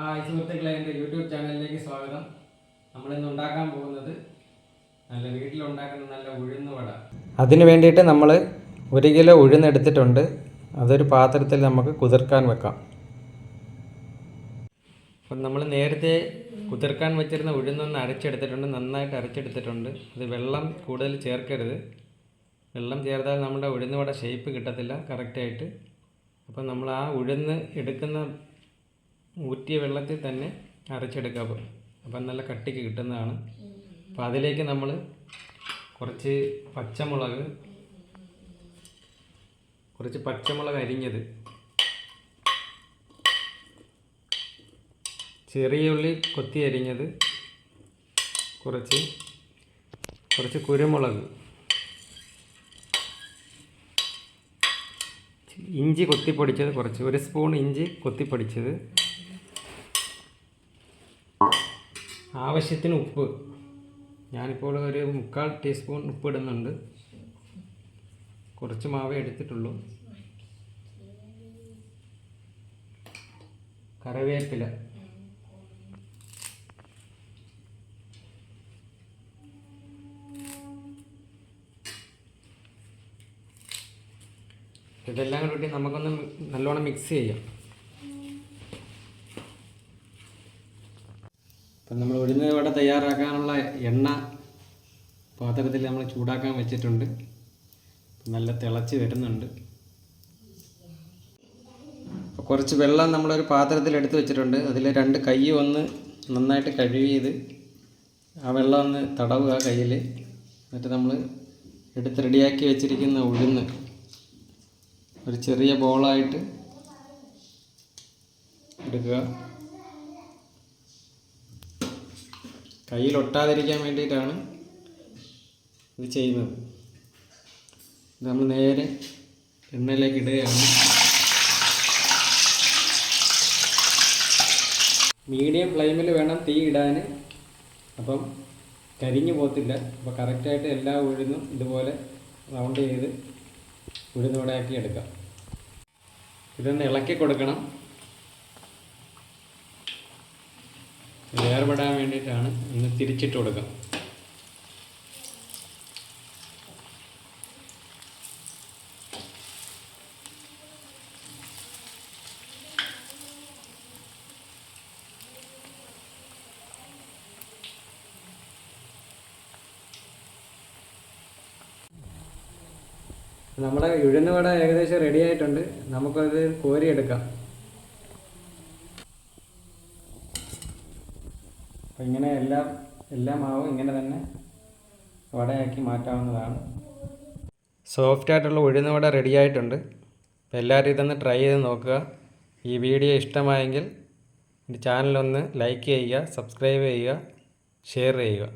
Hi സുഹൃത്തുക്കളെ എന്റെ YouTube ചാനലിലേക്ക് സ്വാഗതം. നമ്മളിന്ന് ഉണ്ടാക്കാൻ പോകുന്നത് നല്ല വീട്ടിലുണ്ടാക്കുന്ന നല്ല ഉഴുന്ന് വട. അതിന് വേണ്ടിയിട്ട് നമ്മൾ ഒരു കിലോ ഉഴുന്നെടുത്തിട്ടുണ്ട് അതൊരു പാത്രത്തിൽ നമുക്ക് കുതിർക്കാൻ വെക്കാം. അപ്പം നമ്മൾ നേരത്തെ കുതിർക്കാൻ വെച്ചിരുന്ന ഉഴുന്നൊന്ന് അരച്ചെടുത്തിട്ടുണ്ട് നന്നായിട്ട് അരച്ചെടുത്തിട്ടുണ്ട്. അത് വെള്ളം കൂടുതൽ ചേർക്കരുത്. വെള്ളം ചേർത്താൽ നമ്മുടെ ഉഴുന്ന് വട ഷേപ്പ് കിട്ടത്തില്ല കറക്റ്റായിട്ട് അപ്പം നമ്മൾ ആ ഉഴുന്ന് എടുക്കുന്ന ഊറ്റിയ വെള്ളത്തിൽ തന്നെ അരച്ചെടുക്കുക. അപ്പം അപ്പം നല്ല കട്ടിക്ക് കിട്ടുന്നതാണ്. അപ്പം അതിലേക്ക് നമ്മൾ കുറച്ച് പച്ചമുളക് കുറച്ച് പച്ചമുളക് അരിഞ്ഞത് ചെറിയ ഉള്ളി കൊത്തി അരിഞ്ഞത് കുറച്ച് കുറച്ച് കുരുമുളക് ഇഞ്ചി കൊത്തിപ്പൊടിച്ചത് കുറച്ച് ഒരു സ്പൂൺ ഇഞ്ചി കൊത്തിപ്പൊടിച്ചത് ആവശ്യത്തിന് ഉപ്പ്. ഞാനിപ്പോൾ ഒരു മുക്കാൽ ടീസ്പൂൺ ഉപ്പ് ഇടുന്നുണ്ട്. കുറച്ച് മാവേ എടുത്തിട്ടുള്ളൂ. കറിവേപ്പില. ഇതെല്ലാം കൂടി നമുക്കൊന്ന് നല്ലോണം മിക്സ് ചെയ്യാം. അപ്പം നമ്മൾ ഉഴുന്ന് വട തയ്യാറാക്കാനുള്ള എണ്ണ പാത്രത്തിൽ നമ്മൾ ചൂടാക്കാൻ വെച്ചിട്ടുണ്ട്. നല്ല തിളച്ച് വരുന്നുണ്ട്. അപ്പോൾ കുറച്ച് വെള്ളം നമ്മളൊരു പാത്രത്തിൽ എടുത്ത് വെച്ചിട്ടുണ്ട്. അതിൽ രണ്ട് കൈ ഒന്ന് നന്നായിട്ട് കഴുകിയത് ആ വെള്ളം ഒന്ന് തടവുക കയ്യിൽ. എന്നിട്ട് നമ്മൾ എടുത്ത് റെഡിയാക്കി വെച്ചിരിക്കുന്ന ഉഴുന്ന് ഒരു ചെറിയ ബോളായിട്ട് എടുക്കുക. കയ്യിൽ ഒട്ടാതിരിക്കാൻ വേണ്ടിയിട്ടാണ് ഇത് ചെയ്യുന്നത്. നമ്മൾ നേരെ എണ്ണയിലേക്ക് ഇടുകയാണ്. മീഡിയം ഫ്ലെയിമിൽ വേണം തീ ഇടാൻ. അപ്പം കരിഞ്ഞു പോകത്തില്ല. അപ്പോൾ കറക്റ്റായിട്ട് എല്ലാ ഉഴുന്നും ഇതുപോലെ റൗണ്ട് ചെയ്ത് ഉഴുന്നോടാക്കി എടുക്കാം. ഇതൊന്ന് ഇളക്കി കൊടുക്കണം. വേർപെടാൻ വേണ്ടിയിട്ടാണ് ഒന്ന് തിരിച്ചിട്ട് കൊടുക്കാം. നമ്മുടെ ഉഴുന്നുവട ഏകദേശം റെഡി ആയിട്ടുണ്ട്. നമുക്കത് കോരിയെടുക്കാം. അപ്പം ഇങ്ങനെ എല്ലാം എല്ലാം മാവും ഇങ്ങനെ തന്നെ വടയാക്കി മാറ്റാവുന്നതാണ്. സോഫ്റ്റ് ആയിട്ടുള്ള ഉഴുന്ന് വട റെഡി ആയിട്ടുണ്ട്. അപ്പോൾ എല്ലാവരും ഇതൊന്ന് ട്രൈ ചെയ്ത് നോക്കുക. ഈ വീഡിയോ ഇഷ്ടമായെങ്കിൽ എന്റെ ചാനലൊന്ന് ലൈക്ക് ചെയ്യുക സബ്സ്ക്രൈബ് ചെയ്യുക ഷെയർ ചെയ്യുക.